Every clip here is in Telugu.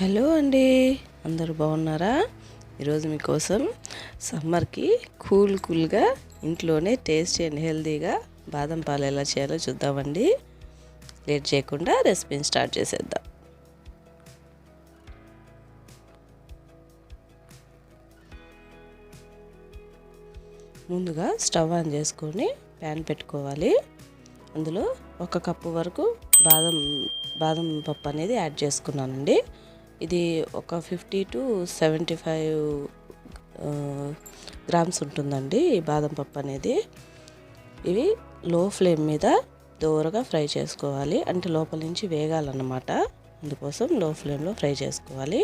హలో అండి. అందరూ బాగున్నారా? ఈరోజు మీకోసం సమ్మర్కి కూల్ కూల్గా ఇంట్లోనే టేస్టీ అండ్ హెల్తీగా బాదం పాలు ఎలా చేయాలో చూద్దామండి. లేట్ చేయకుండా రెసిపీని స్టార్ట్ చేసేద్దాం. ముందుగా స్టవ్ ఆన్ చేసుకొని ప్యాన్ పెట్టుకోవాలి. అందులో ఒక కప్పు వరకు బాదం బాదం పప్పు అనేది యాడ్ చేసుకున్నానండి. ఇది ఒక fifty to seventy five grams ఉంటుందండి ఈ బాదం పప్పు అనేది. ఇవి లో ఫ్లేమ్ మీద దోరగా ఫ్రై చేసుకోవాలి. అంటే లోపల నుంచి వేగాలన్నమాట. అందుకోసం లో ఫ్లేమ్లో ఫ్రై చేసుకోవాలి.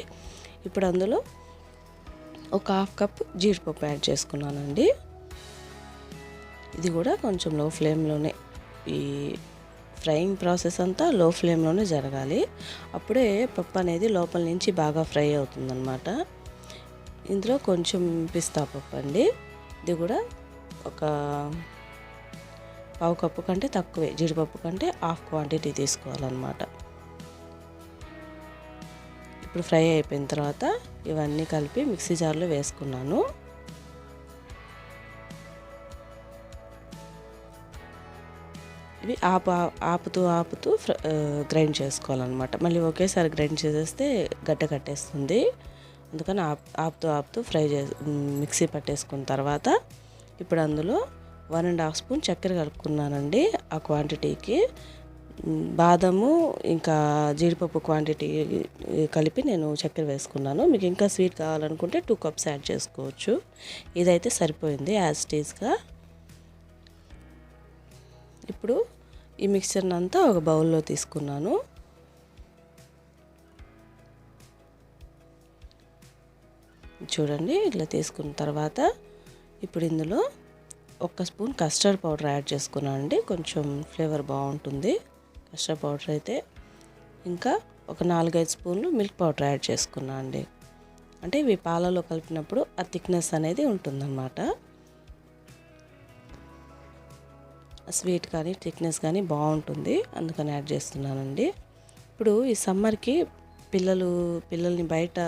ఇప్పుడు అందులో ఒక హాఫ్ కప్ జీడిపప్పు యాడ్ చేసుకున్నానండి. ఇది కూడా కొంచెం లో ఫ్లేమ్లోనే ఈ ఫ్రైయింగ్ ప్రాసెస్ అంతా లో ఫ్లేమ్లోనే జరగాలి. అప్పుడే పప్పు అనేది లోపల నుంచి బాగా ఫ్రై అవుతుందన్నమాట. ఇందులో కొంచెం పిస్తా పప్పు అండి. ఇది కూడా ఒక పావు కప్పు కంటే తక్కువే. జీడిపప్పు కంటే హాఫ్ క్వాంటిటీ తీసుకోవాలన్నమాట. ఇప్పుడు ఫ్రై అయిపోయిన తర్వాత ఇవన్నీ కలిపి మిక్సీ జార్లో వేసుకున్నాను. ఇవి ఆపు ఆపుతూ ఆపుతూ గ్రైండ్ చేసుకోవాలన్నమాట. మళ్ళీ ఒకేసారి గ్రైండ్ చేసేస్తే గడ్డ కట్టేస్తుంది. అందుకని ఆప్ ఆపుతూ ఆపుతూ ఫ్రై చే మిక్సీ పట్టేసుకున్న తర్వాత ఇప్పుడు అందులో వన్ అండ్ హాఫ్ స్పూన్ చక్కెర కలుపుకున్నానండి ఆ క్వాంటిటీకి. బాదము ఇంకా జీడిపప్పు క్వాంటిటీ కలిపి నేను చక్కెర వేసుకున్నాను. మీకు ఇంకా స్వీట్ కావాలనుకుంటే టూ కప్స్ యాడ్ చేసుకోవచ్చు. ఇదైతే సరిపోయింది యాజ్ టీజ్గా ఇప్పుడు ఈ మిక్చర్ని అంతా ఒక బౌల్లో తీసుకున్నాను. చూడండి ఇట్లా తీసుకున్న తర్వాత ఇప్పుడు ఇందులో ఒక స్పూన్ కస్టర్డ్ పౌడర్ యాడ్ చేసుకున్నాను అండి. కొంచెం ఫ్లేవర్ బాగుంటుంది. కస్టర్డ్ పౌడర్ అయితే ఇంకా ఒక నాలుగైదు స్పూన్లు మిల్క్ పౌడర్ యాడ్ చేసుకున్నాను అండి. అంటే ఇవి పాలలో కలిపినప్పుడు ఆ థిక్నెస్ అనేది ఉంటుందన్నమాట. స్వీట్ కానీ థిక్నెస్ కానీ బాగుంటుంది. అందుకని యాడ్ చేస్తున్నానండి. ఇప్పుడు ఈ సమ్మర్కి పిల్లలు పిల్లల్ని బయట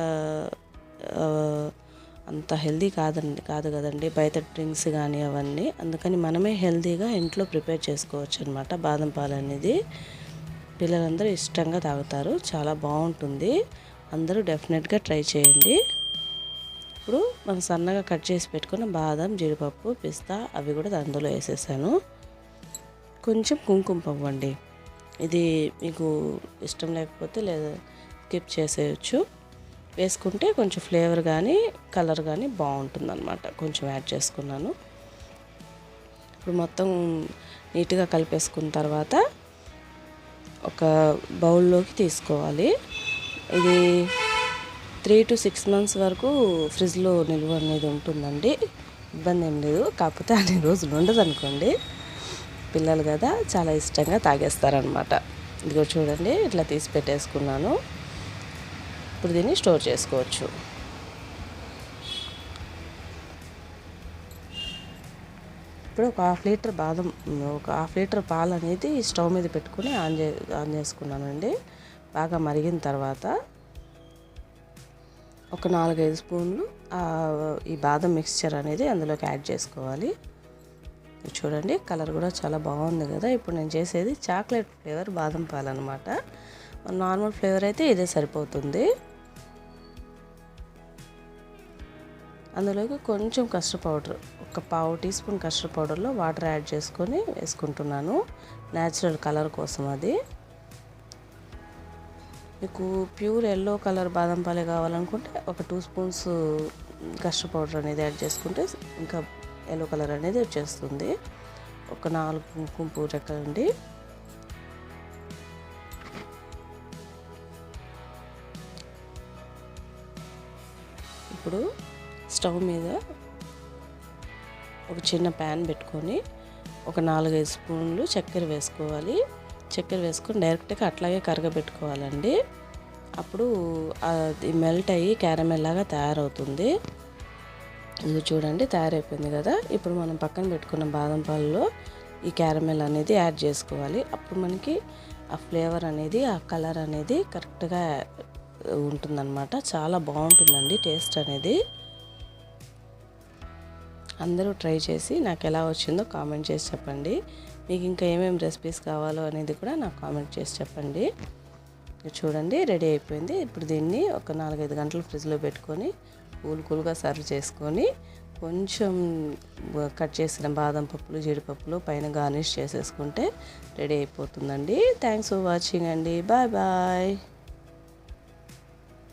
అంత హెల్దీ కాదండి కాదు కదండి. బయట డ్రింక్స్ కానీ అవన్నీ. అందుకని మనమే హెల్దీగా ఇంట్లో ప్రిపేర్ చేసుకోవచ్చు అనమాట బాదం పాలు అనేది. పిల్లలందరూ ఇష్టంగా తాగుతారు. చాలా బాగుంటుంది. అందరూ డెఫినెట్గా ట్రై చేయండి. ఇప్పుడు మనం సన్నగా కట్ చేసి పెట్టుకున్న బాదం జీడిపప్పు పిస్తా అవి కూడా అందులో వేసేసాను. కొంచెం కుంకుమ పువ్వు అండి. ఇది మీకు ఇష్టం లేకపోతే లేదా స్కిప్ చేసేయచ్చు. వేసుకుంటే కొంచెం ఫ్లేవర్ కానీ కలర్ కానీ బాగుంటుంది అనమాట కొంచెం యాడ్ చేసుకున్నాను. ఇప్పుడు మొత్తం నీట్గా కలిపేసుకున్న తర్వాత ఒక బౌల్లోకి తీసుకోవాలి. ఇది త్రీ టు సిక్స్ మంత్స్ వరకు ఫ్రిడ్జ్లో నిల్వ అనేది ఉంటుందండి. ఇబ్బంది ఏం లేదు. కాకపోతే అన్ని రోజులు ఉండదు అనుకోండి పిల్లలు కదా చాలా ఇష్టంగా తాగేస్తారనమాట ఇదిగో చూడండి ఇట్లా తీసి పెట్టేసుకున్నాను. ఇప్పుడు దీన్ని స్టోర్ చేసుకోవచ్చు. ఇప్పుడు ఒక హాఫ్ లీటర్ బాదం ఒక హాఫ్ లీటర్ పాలు అనేది స్టవ్ మీద పెట్టుకుని ఆన్ చే ఆన్ చేసుకున్నానండి. బాగా మరిగిన తర్వాత ఒక నాలుగైదు స్పూన్లు ఈ బాదం మిక్స్చర్ అనేది అందులోకి యాడ్ చేసుకోవాలి. చూడండి కలర్ కూడా చాలా బాగుంది కదా. ఇప్పుడు నేను చేసేది చాక్లెట్ ఫ్లేవర్ బాదం పాలు అనమాట నార్మల్ ఫ్లేవర్ అయితే ఇదే సరిపోతుంది. అందులోకి కొంచెం కస్టర్డ్ పౌడర్ ఒక పావు టీ స్పూన్ కస్టర్డ్ పౌడర్లో వాటర్ యాడ్ చేసుకొని వేసుకుంటున్నాను. న్యాచురల్ కలర్ కోసం అది. మీకు ప్యూర్ ఎల్లో కలర్ బాదం పాలే కావాలనుకుంటే ఒక టూ స్పూన్స్ కస్టర్డ్ పౌడర్ అనేది యాడ్ చేసుకుంటే ఇంకా ఎల్లో కలర్ అనేది వచ్చేస్తుంది. ఒక నాలుగు కుంకుమ పువ్వు రెక్కలండి ఇప్పుడు స్టవ్ మీద ఒక చిన్న ప్యాన్ పెట్టుకొని ఒక నాలుగైదు స్పూన్లు చక్కెర వేసుకోవాలి. చక్కెర వేసుకొని డైరెక్ట్గా అట్లాగే కరగబెట్టుకోవాలండి. అప్పుడు అది మెల్ట్ అయ్యి క్యారమెల్ లాగా తయారవుతుంది. ఇది చూడండి తయారైపోయింది కదా. ఇప్పుడు మనం పక్కన పెట్టుకున్న బాదం పాలలో ఈ క్యారమెల్ అనేది యాడ్ చేసుకోవాలి. అప్పుడు మనకి ఆ ఫ్లేవర్ అనేది ఆ కలర్ అనేది కరెక్ట్గా ఉంటుందన్నమాట. చాలా బాగుంటుందండి టేస్ట్ అనేది. అందరూ ట్రై చేసి నాకు ఎలా వచ్చిందో కామెంట్ చేసి చెప్పండి. మీకు ఇంకా ఏమేమి రెసిపీస్ కావాలో అనేది కూడా నాకు కామెంట్ చేసి చెప్పండి. చూడండి రెడీ అయిపోయింది. ఇప్పుడు దీన్ని ఒక నాలుగైదు గంటలు ఫ్రిడ్జ్లో పెట్టుకొని కూల్ కూల్గా సర్వ్ చేసుకొని కొంచెం కట్ చేసిన బాదం పప్పులు జీడిపప్పులు పైన గార్నిష్ చేసేసుకుంటే రెడీ అయిపోతుందండి. థ్యాంక్స్ ఫర్ వాచింగ్ అండి. Bye bye